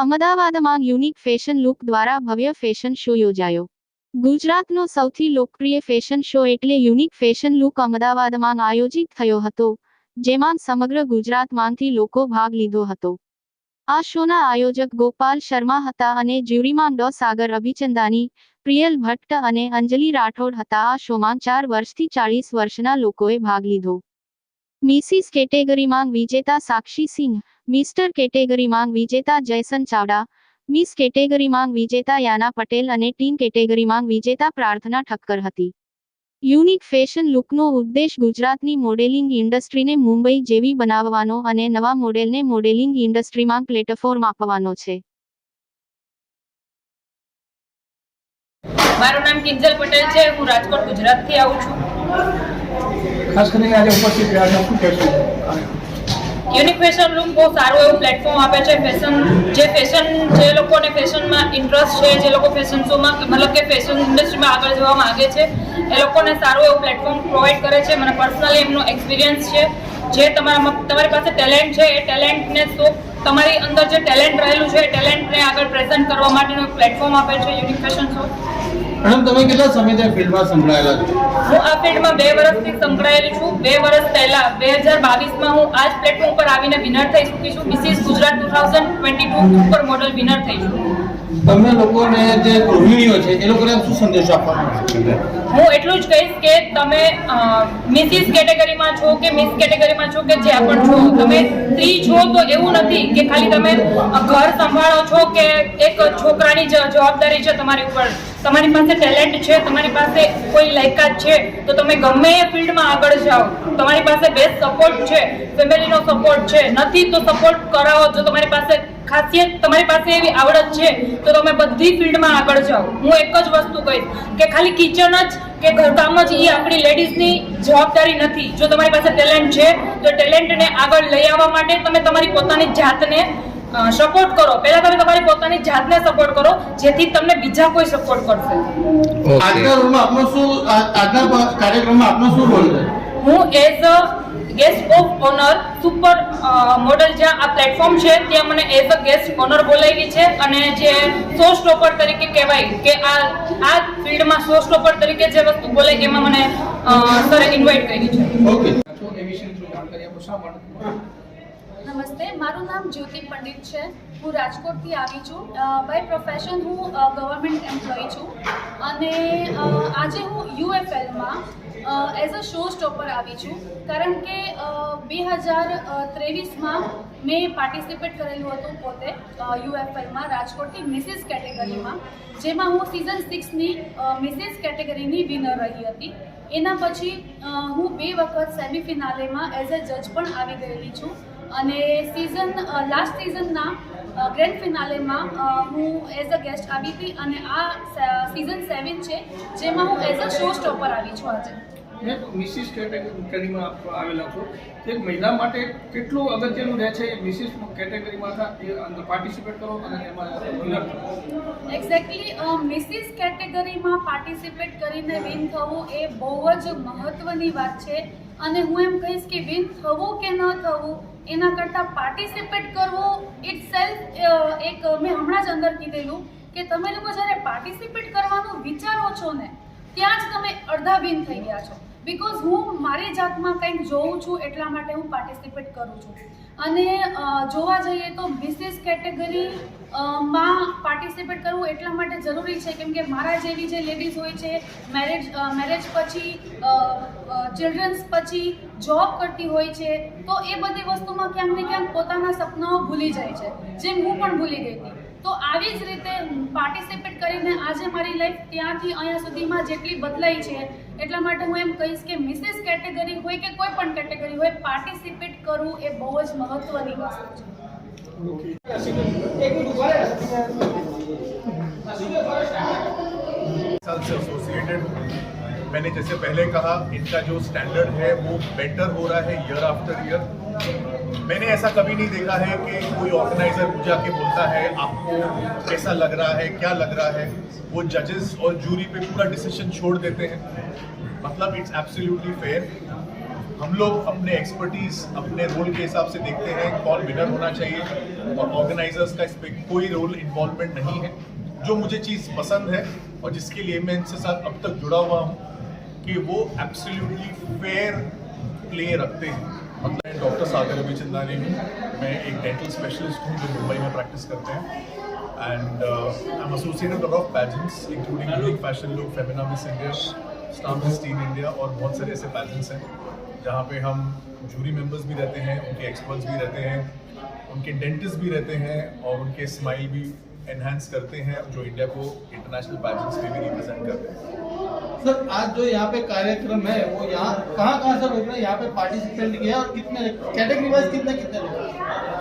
અમદાવાદમાં unique fashion look દ્વારા ભવ્ય ફેશન શો યોજાયો. ગુજરાતનો સૌથી લોકપ્રિય ફેશન શો એટલે યુનિક ફેશન લુક અમદાવાદમાં આયોજિત થયો હતો, જેમાં સમગ્ર ગુજરાતમાંથી લોકો ભાગ લીધો હતો. આ શોના આયોજક ગોપાલ શર્મા હતા અને જ્યુરીમાં ડો સાગર અભિચંદાની, પ્રિયલ ભટ્ટ અને અંજલિ રાઠોડ હતા. આ શોમાં ચાર વર્ષથી ચાળીસ વર્ષના લોકોએ ભાગ લીધો. મિસિસ કેટેગરીમાં વિજેતા સાક્ષી સિંહ, મિસ્ટર કેટેગરીમાં વિજેતા જયસન ચાવડા, મિસ કેટેગરીમાં વિજેતા યાના પટેલ અને ટીમ કેટેગરીમાં વિજેતા પ્રાર્થના ઠક્કર હતી. યુનિક ફેશન લુકનો ઉદ્દેશ ગુજરાતની મોડેલિંગ ઇન્ડસ્ટ્રીને મુંબઈ જેવી બનાવવાનો અને નવા મોડેલને મોડેલિંગ ઇન્ડસ્ટ્રીમાં પ્લેટફોર્મ આપવાનો છે. મારું નામ કિંજલ પટેલ છે. હું રાજકોટ ગુજરાતથી આવું છું. ખાસ કરીને આજે ઉપસ્થિત રહ્યા છે. શું કહેશો? યુનિક ફેશન રૂમ બહુ સારું એવું પ્લેટફોર્મ આપે છે. ફેશન જે ફેશન જે લોકોને ફેશનમાં ઇન્ટરેસ્ટ છે, જે લોકો ફેશન શોમાં મતલબ કે ફેશન ઇન્ડસ્ટ્રીમાં આગળ જવા માગે છે, એ લોકોને સારું એવું પ્લેટફોર્મ પ્રોવાઈડ કરે છે. મને પર્સનલી એમનો એક્સપિરિયન્સ છે. જે તમારા તમારી પાસે ટેલેન્ટ છે, એ ટેલેન્ટને શો તમારી અંદર જે ટેલેન્ટ રહેલું છે, એ ટેલેન્ટને આગળ પ્રેઝન્ટ કરવા માટેનું પ્લેટફોર્મ આપે છે યુનિક ફેશન શો મેડમ તમે કેટલા સમયથી ફિલ્ડમાં સંકળાયેલા છો? હું આ ફિલ્ડમાં બે વર્ષથી સંકળાયેલી છું. બે વર્ષ પહેલા બે હજાર બાવીસમાં હું આ જ પ્લેટફોર્મ પર આવીને વિનર થઈ ચૂકી છું. Mrs Gujarat two thousand twenty two super model winner થઈ છું. તમને લોકોને જે ગૃહિણીઓ છે એ લોકોને શું સંદેશ આપવાનો હું એટલું જ કહીશ કે તમે મિસિસ કેટેગરીમાં છો કે મિસ કેટેગરીમાં છો કે જ્યાં પણ છો તમે સ્ત્રી છો તો એવું નથી કે ખાલી તમે ઘર સંભાળો છો કે એક છોકરાની જ જવાબદારી છે તમારી ઉપર તમારી પાસે ટેલેન્ટ છે, તમારી પાસે કોઈ લાયકાત છે, તો તમે ગમે એ ફિલ્ડમાં આગળ જાઓ. તમારી પાસે બેસ્ટ સપોર્ટ છે, ફેમિલીનો સપોર્ટ છે. નથી તો સપોર્ટ કરાવો. જો તમારી પાસે ખાસિયત, તમારી પાસે એવી આવડત છે, તો તમે બધી ફિલ્ડમાં આગળ જાઓ. હું એક જ વસ્તુ કહીશ કે ખાલી કિચન જ કે ઘરકામ જ એ આપણી લેડીઝની જવાબદારી નથી. જો તમારી પાસે ટેલેન્ટ છે, તો ટેલેન્ટને આગળ લઈ આવવા માટે તમે તમારી પોતાની જાતને સપોર્ટ કરો. પહેલા તમે તમારી પોતાની જાતને સપોર્ટ કરો જેથી તમને બીજા કોઈ સપોર્ટ કરશે. આજના રોલમાં આપનો શું આજના કાર્યક્રમમાં આપનો શું રોલ છે? હું as a guest of honour super model જ્યાં આ પ્લેટફોર્મ છે ત્યાં મને એઝ અ ગેસ્ટ ઓનર બોલાવી છે અને જે શો સ્ટોપર તરીકે કહેવાય કે આ આ ફિલ્ડમાં શો સ્ટોપર તરીકે જે વસ્તુ બોલાય એમાં મને સરે ઇન્વાઇટ કરી છે. ઓકે એ વિશે થોડી જાણકારી આપો? શા માટે? નમસ્તે, મારું નામ જ્યોતિ પંડિત છે. હું રાજકોટથી આવી છું. બાય પ્રોફેશન હું ગવર્મેન્ટ એમ્પ્લોય છું. અને આજે હું યુએફએલમાં એઝ અ શો સ્ટોપર આવી છું. કારણ કે બે હજાર ત્રેવીસમાં મેં પાર્ટિસિપેટ કરેલું હતું પોતે યુએફએલમાં રાજકોટની મિસિસ કેટેગરીમાં જેમાં હું સિઝન સિક્સની મિસિસ કેટેગરીની વિનર રહી હતી. એના પછી હું બે વખત સેમિફિનાલેમાં એઝ અ જજ પણ આવી ગયેલી છું. અને સિઝન લાસ્ટ સિઝનના ગ્રેન્ડ ફિનાલેમાં હું એઝ અ ગેસ્ટ આવી હતી અને આ સિઝન સેવન છે જેમાં હું એઝ અ શો સ્ટોપર આવી છું આજે. મિસિસ કેટેગરીમાં આવેલા છો. તે મહિલા માટે કેટલું અગત્યનું રહે છે મિસિસ કેટેગરીમાં પાર્ટિસિપેટ કરો અને એમાં એક્ઝેક્ટલી મિસિસ કેટેગરીમાં પાર્ટિસિપેટ કરીને વિન થવું એ બહુ જ મહત્ત્વની વાત છે. અને હું એમ કહીશ કે વિન થવું કે ન થવું, એના કરતાં પાર્ટિસિપેટ કરવું ઇટ સેલ્ફ એક મેં હમણાં જ અંદર કીધેલું કે તમે લોકો જ્યારે પાર્ટિસિપેટ કરવાનું વિચારો છો ને, ત્યાં જ તમે અડધા વિન થઈ ગયા છો. બિકોઝ હું મારી જાતમાં કંઈક જોઉં છું એટલા માટે હું પાર્ટિસિપેટ કરું છું. અને જોવા જઈએ તો મિસિસ કેટેગરી માં પાર્ટિસિપેટ કરવું એટલા માટે જરૂરી છે. કેમ કે મારા જેવી જે લેડીઝ હોય છે મેરેજ મેરેજ પછી ચિલ્ડ્રન્સ પછી જોબ કરતી હોય છે, તો એ બધી વસ્તુમાં ક્યાંક ને ક્યાંક પોતાના સપનાઓ ભૂલી જાય છે. જેમ હું પણ ભૂલી ગઈ હતી. તો આવી જ રીતે પાર્ટિસિપેટ કરીને આજે મારી લાઈફ ત્યાંથી અહીંયા સુધીમાં જેટલી બદલાઈ છે એટલા માટે હું એમ કહીશ કે મિસિસ કેટેગરી હોય કે કોઈ પણ કેટેગરી હોય પાર્ટિસિપેટ કરવું એ બહુ જ મહત્ત્વની વસ્તુ છે साल से एसोसिएटेड मैंने जैसे पहले कहा इनका जो स्टैंडर्ड है वो बेटर हो रहा है ईयर आफ्टर ईयर मैंने ऐसा कभी नहीं देखा है कि कोई ऑर्गेनाइजर पूजा के बोलता है, आपको कैसा लग रहा है, क्या लग रहा है? वो जजेस और जूरी पे पूरा डिसीज़न छोड़ देते हैं। मतलब इट्स एब्सोल्युटली फेयर हम लोग अपने एक्सपर्टीज अपने रोल के हिसाब से देखते हैं कौन विनर होना चाहिए। और ऑर्गेनाइजर्स का इस पे कोई रोल इन्वॉल्वमेंट नहीं है। जो मुझे चीज़ पसंद है और जिसके लिए मैं इनसे साथ अब तक जुड़ा हुआ हूँ कि वो एब्सोल्युटली फेयर प्ले रखते हैं। मतलब डॉक्टर सागर रविचंदानी हूँ। मैं एक डेंटल स्पेशलिस्ट हूँ जो मुंबई में प्रैक्टिस करते हैं। And I am associated of pageants including unique fashion look Femina miss India star miss teen India और बहुत सारे ऐसे पैजेंट्स हैं, जहाँ पे हम जूरी मेंबर्स भी रहते हैं, उनके एक्सपर्ट्स भी रहते हैं, उनके डेंटिस्ट भी रहते हैं, और उनके स्माइल भी एनहांस करते हैं, जो इंडिया को इंटरनेशनल पैजेंट्स में भी रिप्रेजेंट करते हैं। सर, आज जो यहाँ पे कार्यक्रम है, वो यहाँ कहाँ कहाँ से लोग ने यहाँ पे पार्टिसिपेट किया और कितने कैटेगरी वाइज कितने कितने लोग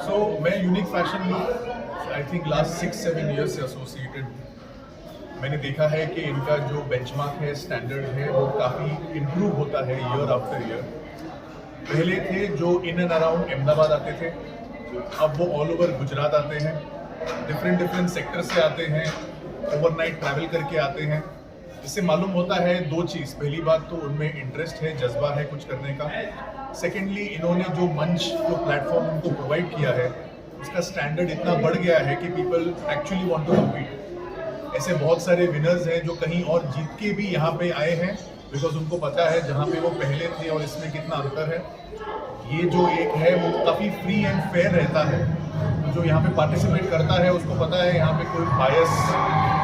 सो मैं unique fashion look I think last six seven year से एसोसिएटेड मैंने देखा है कि इनका जो बेंचमार्क है स्टैंडर्ड है, वो काफ़ी इम्प्रूव होता है ईयर आफ्टर ईयर पहले थे जो इन एंड अराउंड अहमदाबाद आते थे, अब वो ऑल ओवर गुजरात आते हैं। डिफरेंट डिफरेंट सेक्टर से आते हैं ओवरनाइट ट्रैवल करके आते हैं। इससे मालूम होता है दो चीज़। पहली बात तो उनमें इंटरेस्ट है, जज्बा है कुछ करने का। सेकेंडली इन्होंने जो मंच, जो प्लेटफॉर्म उनको प्रोवाइड किया है, उसका स्टैंडर्ड इतना बढ़ गया है कि people actually want to compete ऐसे बहुत सारे विनर्स हैं जो कहीं और जीत के भी यहाँ पे आए हैं बिकॉज़ उनको पता है जहाँ पे वो पहले थे और इसमें कितना अंतर है। ये जो एक है, वो काफ़ी फ्री एंड फेयर रहता है। जो यहाँ पे पार्टिसिपेट करता है, उसको पता है यहाँ पे कोई बायस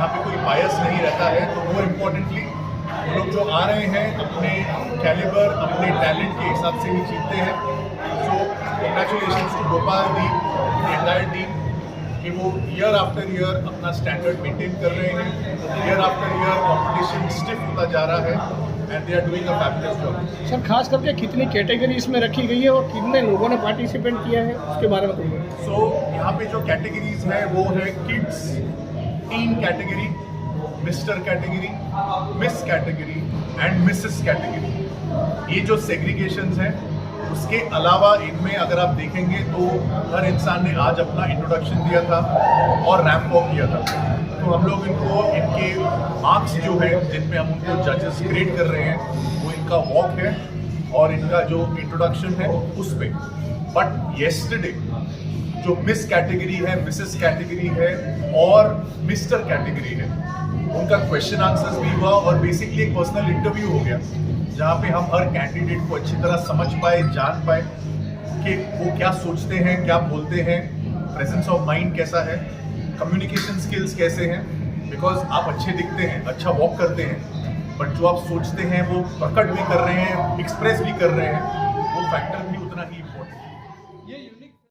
यहाँ पे कोई बायस नहीं रहता है तो मोर इम्पोर्टेंटली वो लोग जो आ रहे हैं अपने कैलिबर अपने टैलेंट के हिसाब से ही जीतते हैं। So congratulation to Gopal the entire team कि वो ईयर आफ्टर ईयर अपना स्टैंडर्ड मेंटेन कर रहे हैं। Year after year competition stiff होता जा रहा है and they are doing a fabulous job sir खास करके कितनी कैटेगरी इसमें रखी गई है और कितने लोगों ने पार्टिसिपेट किया है उसके बारे में सो यहाँ पे जो कैटेगरीज है वो है kids teen category mister category miss category and Mrs category ये जो सेग्रीगेशन हैं, उसके अलावा इनमें अगर आप देखेंगे तो हर इंसान ने आज अपना इंट्रोडक्शन दिया था और रैंप वॉक किया था। तो हम लोग इनको, इनके मार्क्स जो है, जिनमें हम उनको जजेस ग्रेड कर रहे हैं, वो इनका वॉक है और इनका जो इंट्रोडक्शन है, उस पे। बट येस्टरडे जो मिस कैटेगरी है मिसेस कैटेगरी है, और मिस्टर कैटेगरी है, उनका क्वेश्चन आंसर्स भी हुआ और बेसिकली एक पर्सनल इंटरव्यू हो गया, जहाँ पे हम हर कैंडिडेट को अच्छी तरह समझ पाए, जान पाए कि वो क्या सोचते हैं, क्या बोलते हैं प्रेजेंस ऑफ़ माइंड कैसा है कम्युनिकेशन स्किल्स कैसे हैं बिकॉज़ आप अच्छे दिखते हैं अच्छा वॉक करते हैं बट जो आप सोचते हैं, वो प्रकट भी कर रहे हैं एक्सप्रेस भी कर रहे हैं